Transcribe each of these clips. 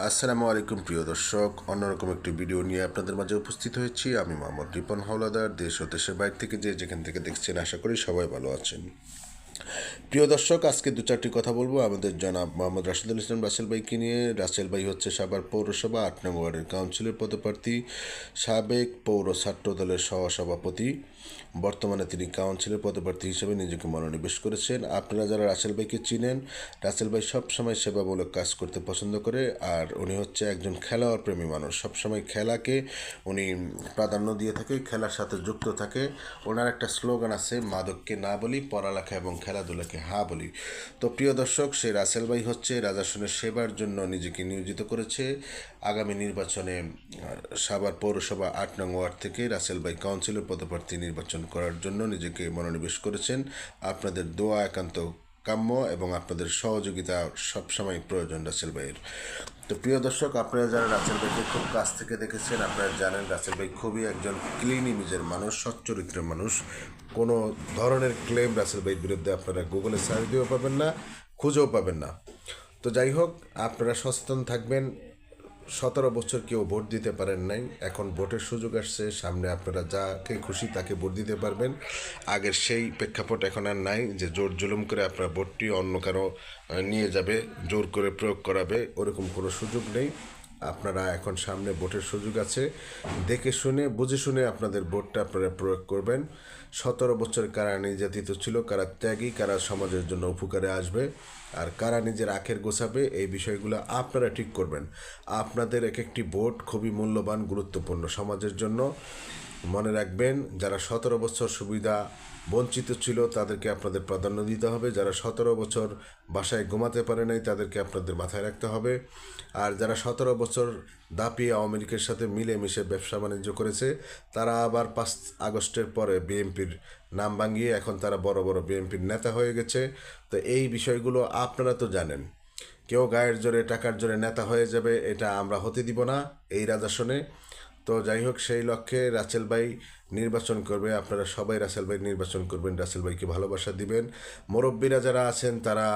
আসসালামু আলাইকুম, প্রিয় দর্শক। অন্যরকম একটি ভিডিও নিয়ে আপনাদের মাঝে উপস্থিত হয়েছি। আমি মোহাম্মদ রিপন হাওলাদার। দেশ ও দেশের বাইরে থেকে যে যেখান থেকে দেখছেন, আশা করি সবাই ভালো আছেন। প্রিয় দর্শক, আজকে দু চারটি কথা বলব। আমাদের জনাব মোহাম্মদ রাশিদুল ইসলাম, রাসেল ভাইকে নিয়ে। রাসেল ভাই হচ্ছে সাভার পৌরসভা আট নং ওয়ার্ডের কাউন্সিলর পদপ্রার্থী, সাবেক পৌর ছাত্র দলের সহসভাপতি। বর্তমানে তিনি কাউন্সিলের পদপ্রার্থী হিসেবে নিজেকে মনোনিবেশ করেছেন। আপনারা যারা রাসেল ভাইকে চিনেন, রাসেল ভাই সবসময় সেবামূলক কাজ করতে পছন্দ করে আর উনি হচ্ছে একজন খেলোয়াড় প্রেমী মানুষ। সবসময় খেলাকে উনি প্রাধান্য দিয়ে থাকে, খেলার সাথে যুক্ত থাকে। ওনার একটা স্লোগান আছে, মাদককে না বলি পড়ালেখা এবং খেলাধুলাকে হা বলি। তো প্রিয় দর্শক, সে রাসেল ভাই হচ্ছে রাজাসনের সেবার জন্য নিজেকে নিয়োজিত করেছে। আগামী নির্বাচনে সাভার পৌরসভা আট নং ওয়ার্ড থেকে রাসেল ভাই কাউন্সিলর পদপ্রার্থী নির্বাচন করার জন্য নিজেকে মনোনিবেশ করেছেন। আপনাদের দোয়া একান্ত কাম্য এবং আপনাদের সহযোগিতা সবসময় প্রয়োজন, রাসেল ভাইয়ের। তো প্রিয় দর্শক, আপনারা যারা রাসেল ভাইকে খুব কাছ থেকে দেখেছেন, আপনারা জানেন রাসেল ভাই খুবই একজন ক্লিন ইমেজের মানুষ, সচ্চরিত্রের মানুষ। কোনো ধরনের ক্লেম রাসেল ভাইয়ের বিরুদ্ধে আপনারা গুগলে সার্চ দিয়েও পাবেন না, খুঁজেও পাবেন না। তো যাই হোক, আপনারা সচেতন থাকবেন সতেরো বছর কেউ ভোট দিতে পারেন নাই। এখন ভোটের সুযোগ আসছে, সামনে আপনারা যাকে খুশি তাকে ভোট দিতে পারবেন। আগের সেই প্রেক্ষাপট এখন আর নাই যে জোর জুলুম করে আপনার ভোটটি অন্য কারও নিয়ে যাবে, জোর করে প্রয়োগ করাবে, ওরকম কোনো সুযোগ নেই। আপনারা এখন সামনে ভোটের সুযোগ আছে। দেখে শুনে, বুঝে শুনে আপনাদের ভোটটা আপনারা প্রয়োগ করবেন। সতেরো বছর কারা নির্যাতিত ছিল, কারা ত্যাগী, কারা সমাজের জন্য উপকারে আসবে, আর কারা নিজের আখের গোছাবে, এই বিষয়গুলো আপনারা ঠিক করবেন। আপনাদের এক একটি ভোট খুবই মূল্যবান, গুরুত্বপূর্ণ সমাজের জন্য। মনে রাখবেন, যারা সতেরো বছর সুবিধা বঞ্চিত ছিল, তাদেরকে আপনাদের প্রাধান্য দিতে হবে। যারা সতেরো বছর বাসায় ঘুমাতে পারে নাই, তাদেরকে আপনাদের মাথায় রাখতে হবে। আর যারা সতেরো বছর দাপিয়ে আওয়ামী লীগের সাথে মিলেমিশে ব্যবসা বাণিজ্য করেছে, তারা আবার পাঁচ আগস্টের পরে বিএনপির নাম ভাঙিয়ে এখন তারা বড় বড় বিএনপির নেতা হয়ে গেছে। তো এই বিষয়গুলো আপনারা তো জানেন। কেউ গায়ের জোরে, টাকার জোরে নেতা হয়ে যাবে, এটা আমরা হতে দিব না। এই রাজাসনে তো যাই হোক সেই লক্ষ্যে রাসেল ভাই নির্বাচন করবে। আপনারা সবাই রাসেল ভাই নির্বাচন করবেন, রাসেল ভাইকে ভালোবাসা দিবেন। মুরব্বীরা যারা আছেন, তারা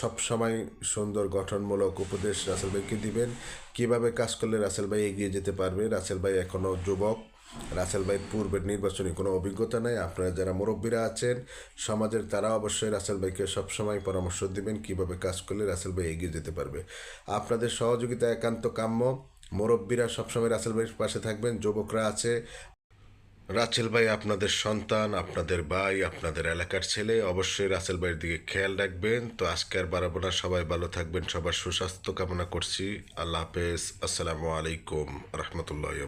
সব সময় সুন্দর, গঠনমূলক উপদেশ রাসেল ভাইকে দিবেন। কীভাবে কাজ করলে রাসেল ভাই এগিয়ে যেতে পারবে? রাসেল ভাই এখনও যুবক। রাসেল ভাই পূর্বের নির্বাচনী কোনো অভিজ্ঞতা নেই। আপনারা যারা মুরব্বীরা আছেন, সমাজের তারা অবশ্যই রাসেল ভাইকে সবসময় পরামর্শ দিবেন কীভাবে কাজ করলে রাসেল ভাই এগিয়ে যেতে পারবে। আপনাদের সহযোগিতা একান্ত কাম্য। মুরব্বীরা সবসময় রাসেল ভাইয়ের পাশে থাকবেন, যুবকরা আছে। রাসেল ভাই আপনাদের সন্তান, আপনাদের ভাই, আপনাদের এলাকার ছেলে, অবশ্যই রাসেল ভাইয়ের দিকে খেয়াল রাখবেন। তো আজকে আর বাড়াবো না, সবাই ভালো থাকবেন, সবার সুস্বাস্থ্য কামনা করছি। আল্লাহ হাফেজ, আসসালামু আলাইকুম, রহমতুল্লাহ